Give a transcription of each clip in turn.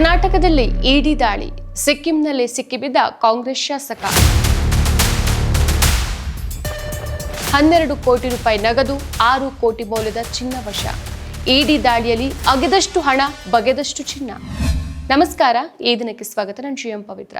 ಕರ್ನಾಟಕದಲ್ಲಿ ಇಡಿ ದಾಳಿ. ಸಿಕ್ಕಿಂನಲ್ಲಿ ಸಿಕ್ಕಿಬಿದ್ದ ಕಾಂಗ್ರೆಸ್ ಶಾಸಕ. ಹನ್ನೆರಡು ಕೋಟಿ ರೂಪಾಯಿ ನಗದು, ಆರು ಕೋಟಿ ಮೌಲ್ಯದ ಚಿನ್ನ ವಶ. ಇಡಿ ದಾಳಿಯಲ್ಲಿ ಅಗೆದಷ್ಟು ಹಣ, ಬಗೆದಷ್ಟು ಚಿನ್ನ. ನಮಸ್ಕಾರ, ಈ ದಿನಕ್ಕೆ ಸ್ವಾಗತ. ನಾನು ಜಿ ಎಂ ಪವಿತ್ರ.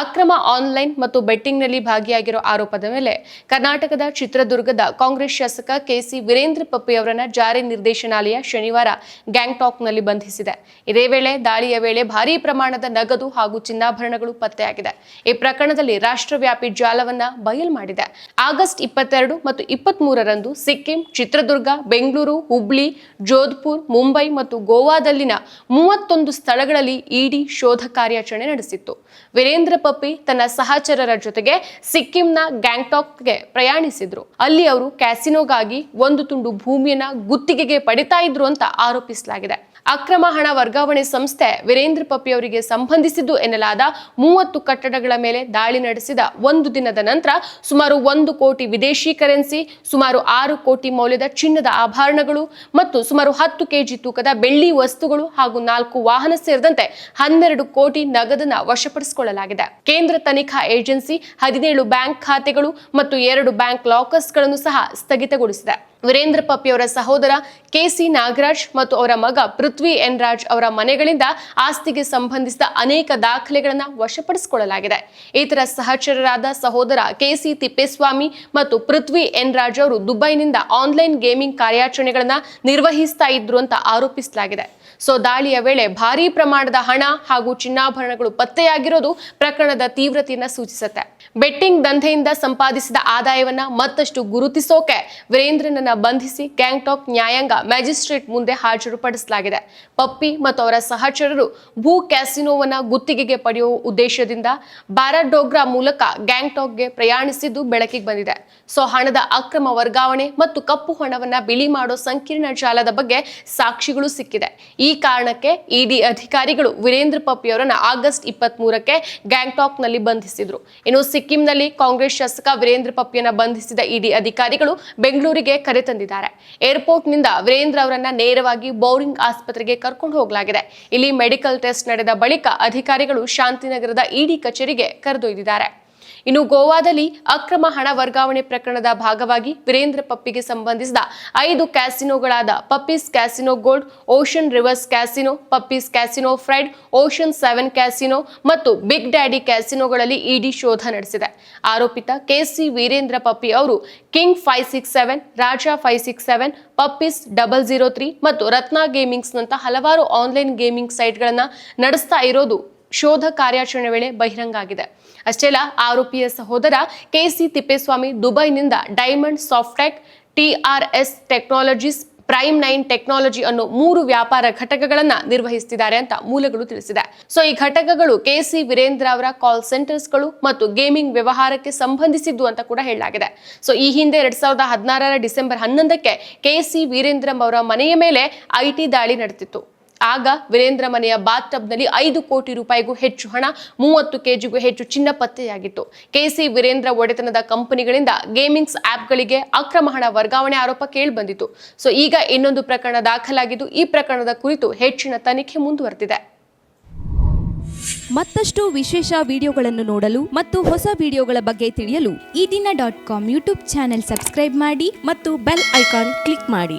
ಅಕ್ರಮ ಆನ್ಲೈನ್ ಮತ್ತು ಬೆಟ್ಟಿಂಗ್ನಲ್ಲಿ ಭಾಗಿಯಾಗಿರೋ ಆರೋಪದ ಮೇಲೆ ಕರ್ನಾಟಕದ ಚಿತ್ರದುರ್ಗದ ಕಾಂಗ್ರೆಸ್ ಶಾಸಕ ಕೆಸಿ ವೀರೇಂದ್ರ ಪಪ್ಪಿ ಅವರನ್ನು ಜಾರಿ ನಿರ್ದೇಶನಾಲಯ ಶನಿವಾರ ಗ್ಯಾಂಗ್ಟಾಕ್ನಲ್ಲಿ ಬಂಧಿಸಿದೆ. ಇದೇ ವೇಳೆ ದಾಳಿಯ ವೇಳೆ ಭಾರೀ ಪ್ರಮಾಣದ ನಗದು ಹಾಗೂ ಚಿನ್ನಾಭರಣಗಳು ಪತ್ತೆಯಾಗಿದೆ. ಈ ಪ್ರಕರಣದಲ್ಲಿ ರಾಷ್ಟ್ರವ್ಯಾಪಿ ಜಾಲವನ್ನ ಬಯಲು ಮಾಡಿದೆ. ಆಗಸ್ಟ್ ಇಪ್ಪತ್ತೆರಡು ಮತ್ತು ಇಪ್ಪತ್ತ್ ಮೂರರಂದು ಸಿಕ್ಕಿಂ, ಚಿತ್ರದುರ್ಗ, ಬೆಂಗಳೂರು, ಹುಬ್ಳಿ, ಜೋಧ್ಪುರ್, ಮುಂಬೈ ಮತ್ತು ಗೋವಾದಲ್ಲಿನ ಮೂವತ್ತೊಂದು ಸ್ಥಳಗಳಲ್ಲಿ ಇಡಿ ಶೋಧ ಕಾರ್ಯಾಚರಣೆ ನಡೆಸಿತ್ತು. ವೀರೇಂದ್ರ ಪಪ್ಪಿ ತನ್ನ ಸಹಚರರ ಜೊತೆಗೆ ಸಿಕ್ಕಿಂನ ಗ್ಯಾಂಗ್ಟಾಕ್ಗೆ ಪ್ರಯಾಣಿಸಿದ್ರು. ಅಲ್ಲಿ ಅವರು ಕ್ಯಾಸಿನೋಗಾಗಿ ಒಂದು ತುಂಡು ಭೂಮಿಯನ್ನ ಗುತ್ತಿಗೆಗೆ ಪಡಿತಾ ಇದ್ರು ಅಂತ ಆರೋಪಿಸಲಾಗಿದೆ. ಅಕ್ರಮ ಹಣ ವರ್ಗಾವಣೆ ಸಂಸ್ಥೆ ವೀರೇಂದ್ರ ಪಪ್ಪಿ ಅವರಿಗೆ ಸಂಬಂಧಿಸಿದ್ದು ಎನ್ನಲಾದ ಮೂವತ್ತು ಕಟ್ಟಡಗಳ ಮೇಲೆ ದಾಳಿ ನಡೆಸಿದ ಒಂದು ದಿನದ ನಂತರ ಸುಮಾರು ಒಂದು ಕೋಟಿ ವಿದೇಶಿ ಕರೆನ್ಸಿ, ಸುಮಾರು ಆರು ಕೋಟಿ ಮೌಲ್ಯದ ಚಿನ್ನದ ಆಭರಣಗಳು ಮತ್ತು ಸುಮಾರು ಹತ್ತು ಕೆಜಿ ತೂಕದ ಬೆಳ್ಳಿ ವಸ್ತುಗಳು ಹಾಗೂ ನಾಲ್ಕು ವಾಹನ ಸೇರಿದಂತೆ ಹನ್ನೆರಡು ಕೋಟಿ ನಗದನ್ನ ವಶಪಡಿಸಿಕೊಳ್ಳಲಾಗಿದೆ. ಕೇಂದ್ರ ತನಿಖಾ ಏಜೆನ್ಸಿ ಹದಿನೇಳು ಬ್ಯಾಂಕ್ ಖಾತೆಗಳು ಮತ್ತು ಎರಡು ಬ್ಯಾಂಕ್ ಲಾಕರ್ಸ್ಗಳನ್ನು ಸಹ ಸ್ಥಗಿತಗೊಳಿಸಿದೆ. ವೀರೇಂದ್ರ ಪಪ್ಪಿಯವರ ಸಹೋದರ ಕೆಸಿ ನಾಗರಾಜ್ ಮತ್ತು ಅವರ ಮಗ ಪೃಥ್ವಿ ಎನ್. ರಾಜ್ ಅವರ ಮನೆಗಳಿಂದ ಆಸ್ತಿಗೆ ಸಂಬಂಧಿಸಿದ ಅನೇಕ ದಾಖಲೆಗಳನ್ನು ವಶಪಡಿಸಿಕೊಳ್ಳಲಾಗಿದೆ. ಇತರ ಸಹಚರರಾದ ಸಹೋದರ ಕೆಸಿ ತಿಪ್ಪೇಸ್ವಾಮಿ ಮತ್ತು ಪೃಥ್ವಿ ಎನ್. ರಾಜ್ ಅವರು ದುಬೈನಿಂದ ಆನ್ಲೈನ್ ಗೇಮಿಂಗ್ ಕಾರ್ಯಾಚರಣೆಗಳನ್ನು ನಿರ್ವಹಿಸ್ತಾ ಇದ್ರು ಅಂತ ಆರೋಪಿಸಲಾಗಿದೆ. ಸೊ ದಾಳಿಯ ವೇಳೆ ಭಾರೀ ಪ್ರಮಾಣದ ಹಣ ಹಾಗೂ ಚಿನ್ನಾಭರಣಗಳು ಪತ್ತೆಯಾಗಿರೋದು ಪ್ರಕರಣದ ತೀವ್ರತೆಯನ್ನ ಸೂಚಿಸುತ್ತೆ. ಬೆಟ್ಟಿಂಗ್ ದಂಧೆಯಿಂದ ಸಂಪಾದಿಸಿದ ಆದಾಯವನ್ನ ಮತ್ತಷ್ಟು ಗುರುತಿಸೋಕೆ ವೀರೇಂದ್ರನನ್ನ ಬಂಧಿಸಿ ಗ್ಯಾಂಗ್ಟಾಕ್ ನ್ಯಾಯಾಂಗ ಮ್ಯಾಜಿಸ್ಟ್ರೇಟ್ ಮುಂದೆ ಹಾಜರುಪಡಿಸಲಾಗಿದೆ. ಪಪ್ಪಿ ಮತ್ತು ಅವರ ಸಹಚರರು ಭೂ ಕ್ಯಾಸಿನೋವನ್ನ ಗುತ್ತಿಗೆಗೆ ಪಡೆಯುವ ಉದ್ದೇಶದಿಂದ ಬಾರಾಡೋಗ್ರಾ ಮೂಲಕ ಗ್ಯಾಂಗ್ಟಾಕ್ಗೆ ಪ್ರಯಾಣಿಸಿದ್ದು ಬೆಳಕಿಗೆ ಬಂದಿದೆ. ಸೊ ಹಣದ ಅಕ್ರಮ ವರ್ಗಾವಣೆ ಮತ್ತು ಕಪ್ಪು ಹಣವನ್ನ ಬಿಳಿ ಮಾಡೋ ಸಂಕೀರ್ಣ ಜಾಲದ ಬಗ್ಗೆ ಸಾಕ್ಷಿಗಳು ಸಿಕ್ಕಿದೆ. ಕಾರಣಕ್ಕೆ ಇಡಿ ಅಧಿಕಾರಿಗಳು ವೀರೇಂದ್ರ ಪಪ್ಪಿ ಅವರನ್ನ ಆಗಸ್ಟ್ ಇಪ್ಪತ್ತ್ ಮೂರಕ್ಕೆ ಗ್ಯಾಂಗ್ಟಾಕ್ನಲ್ಲಿ ಬಂಧಿಸಿದ್ರು. ಇನ್ನು ಸಿಕ್ಕಿಂನಲ್ಲಿ ಕಾಂಗ್ರೆಸ್ ಶಾಸಕ ವೀರೇಂದ್ರ ಪಪ್ಪಿಯನ್ನು ಬಂಧಿಸಿದ ಇಡಿ ಅಧಿಕಾರಿಗಳು ಬೆಂಗಳೂರಿಗೆ ಕರೆ ತಂದಿದ್ದಾರೆ. ಏರ್ಪೋರ್ಟ್ನಿಂದ ವೀರೇಂದ್ರ ಅವರನ್ನು ನೇರವಾಗಿ ಬೌರಿಂಗ್ ಆಸ್ಪತ್ರೆಗೆ ಕರ್ಕೊಂಡು ಹೋಗಲಾಗಿದೆ. ಇಲ್ಲಿ ಮೆಡಿಕಲ್ ಟೆಸ್ಟ್ ನಡೆದ ಬಳಿಕ ಅಧಿಕಾರಿಗಳು ಶಾಂತಿನಗರದ ಇಡಿ ಕಚೇರಿಗೆ ಕರೆದೊಯ್ದಿದ್ದಾರೆ. ಇನ್ನು ಗೋವಾದಲ್ಲಿ ಅಕ್ರಮ ಹಣ ವರ್ಗಾವಣೆ ಪ್ರಕರಣದ ಭಾಗವಾಗಿ ವೀರೇಂದ್ರ ಪಪ್ಪಿಗೆ ಸಂಬಂಧಿಸಿದ ಐದು ಕ್ಯಾಸಿನೋಗಳಾದ Puppy's casino gold, ocean rivers casino, Puppy's casino fried, ocean seven casino ಮತ್ತು ಬಿಗ್ ಡ್ಯಾಡಿ ಕ್ಯಾಸಿನೋಗಳಲ್ಲಿ ಇಡಿ ಶೋಧ ನಡೆಸಿದೆ. ಆರೋಪಿತ ಕೆಸಿ ವೀರೇಂದ್ರ ಪಪ್ಪಿ ಅವರು King Five Six Seven, Raja Five Six Seven, Puppy's double zero three ಮತ್ತು ರತ್ನ ಗೇಮಿಂಗ್ಸ್ನಂತಹ ಹಲವಾರು ಆನ್ಲೈನ್ ಗೇಮಿಂಗ್ ಸೈಟ್ಗಳನ್ನು ನಡೆಸ್ತಾ ಇರೋದು ಶೋಧ ಕಾರ್ಯಾಚರಣೆ ವೇಳೆ ಬಹಿರಂಗ ಆಗಿದೆ. ಅಷ್ಟೇ ಅಲ್ಲ, ಆರೋಪಿಯ ಸಹೋದರ ಕೆಸಿ ತಿಪ್ಪೇಸ್ವಾಮಿ ದುಬೈನಿಂದ Diamond Softtech TRS Technologies, Prime Nine Technology ಅನ್ನೋ ಮೂರು ವ್ಯಾಪಾರ ಘಟಕಗಳನ್ನ ನಿರ್ವಹಿಸುತ್ತಿದ್ದಾರೆ ಅಂತ ಮೂಲಗಳು ತಿಳಿಸಿದೆ. ಸೊ, ಈ ಘಟಕಗಳು ಕೆಸಿ ವೀರೇಂದ್ರ ಅವರ ಕಾಲ್ ಸೆಂಟರ್ಸ್ಗಳು ಮತ್ತು ಗೇಮಿಂಗ್ ವ್ಯವಹಾರಕ್ಕೆ ಸಂಬಂಧಿಸಿದ್ದು ಅಂತ ಕೂಡ ಹೇಳಲಾಗಿದೆ. ಸೊ, ಈ ಹಿಂದೆ ಎರಡ್ ಸಾವಿರದ ಹದಿನಾರರ ಡಿಸೆಂಬರ್ ಹನ್ನೊಂದಕ್ಕೆ ಕೆಸಿ ವೀರೇಂದ್ರಂ ಅವರ ಮನೆಯ ಮೇಲೆ ಐಟಿ ದಾಳಿ ನಡೆದಿತ್ತು. ಆಗ ವೀರೇಂದ್ರ ಮನೆಯ ಬಾತ್ಟಬ್ನಲ್ಲಿ ಐದು ಕೋಟಿ ರೂಪಾಯಿಗೂ ಹೆಚ್ಚು ಹಣ, ಮೂವತ್ತು ಕೆಜಿಗೂ ಹೆಚ್ಚು ಚಿನ್ನ ಪತ್ತೆಯಾಗಿತ್ತು. ಕೆಸಿ ವೀರೇಂದ್ರ ಒಡೆತನದ ಕಂಪನಿಗಳಿಂದ ಗೇಮಿಂಗ್ಸ್ ಆಪ್ಗಳಿಗೆ ಅಕ್ರಮ ಹಣ ವರ್ಗಾವಣೆ ಆರೋಪ ಕೇಳಿಬಂದಿತ್ತು. ಸೊ, ಈಗ ಇನ್ನೊಂದು ಪ್ರಕರಣ ದಾಖಲಾಗಿದ್ದು, ಈ ಪ್ರಕರಣದ ಕುರಿತು ಹೆಚ್ಚಿನ ತನಿಖೆ ಮುಂದುವರೆದಿದೆ. ಮತ್ತಷ್ಟು ವಿಶೇಷ ವಿಡಿಯೋಗಳನ್ನು ನೋಡಲು ಮತ್ತು ಹೊಸ ವಿಡಿಯೋಗಳ ಬಗ್ಗೆ ತಿಳಿಯಲು Ee Dina dot com YouTube channel subscribe ಮಾಡಿ ಮತ್ತು ಬೆಲ್ ಐಕಾನ್ ಕ್ಲಿಕ್ ಮಾಡಿ.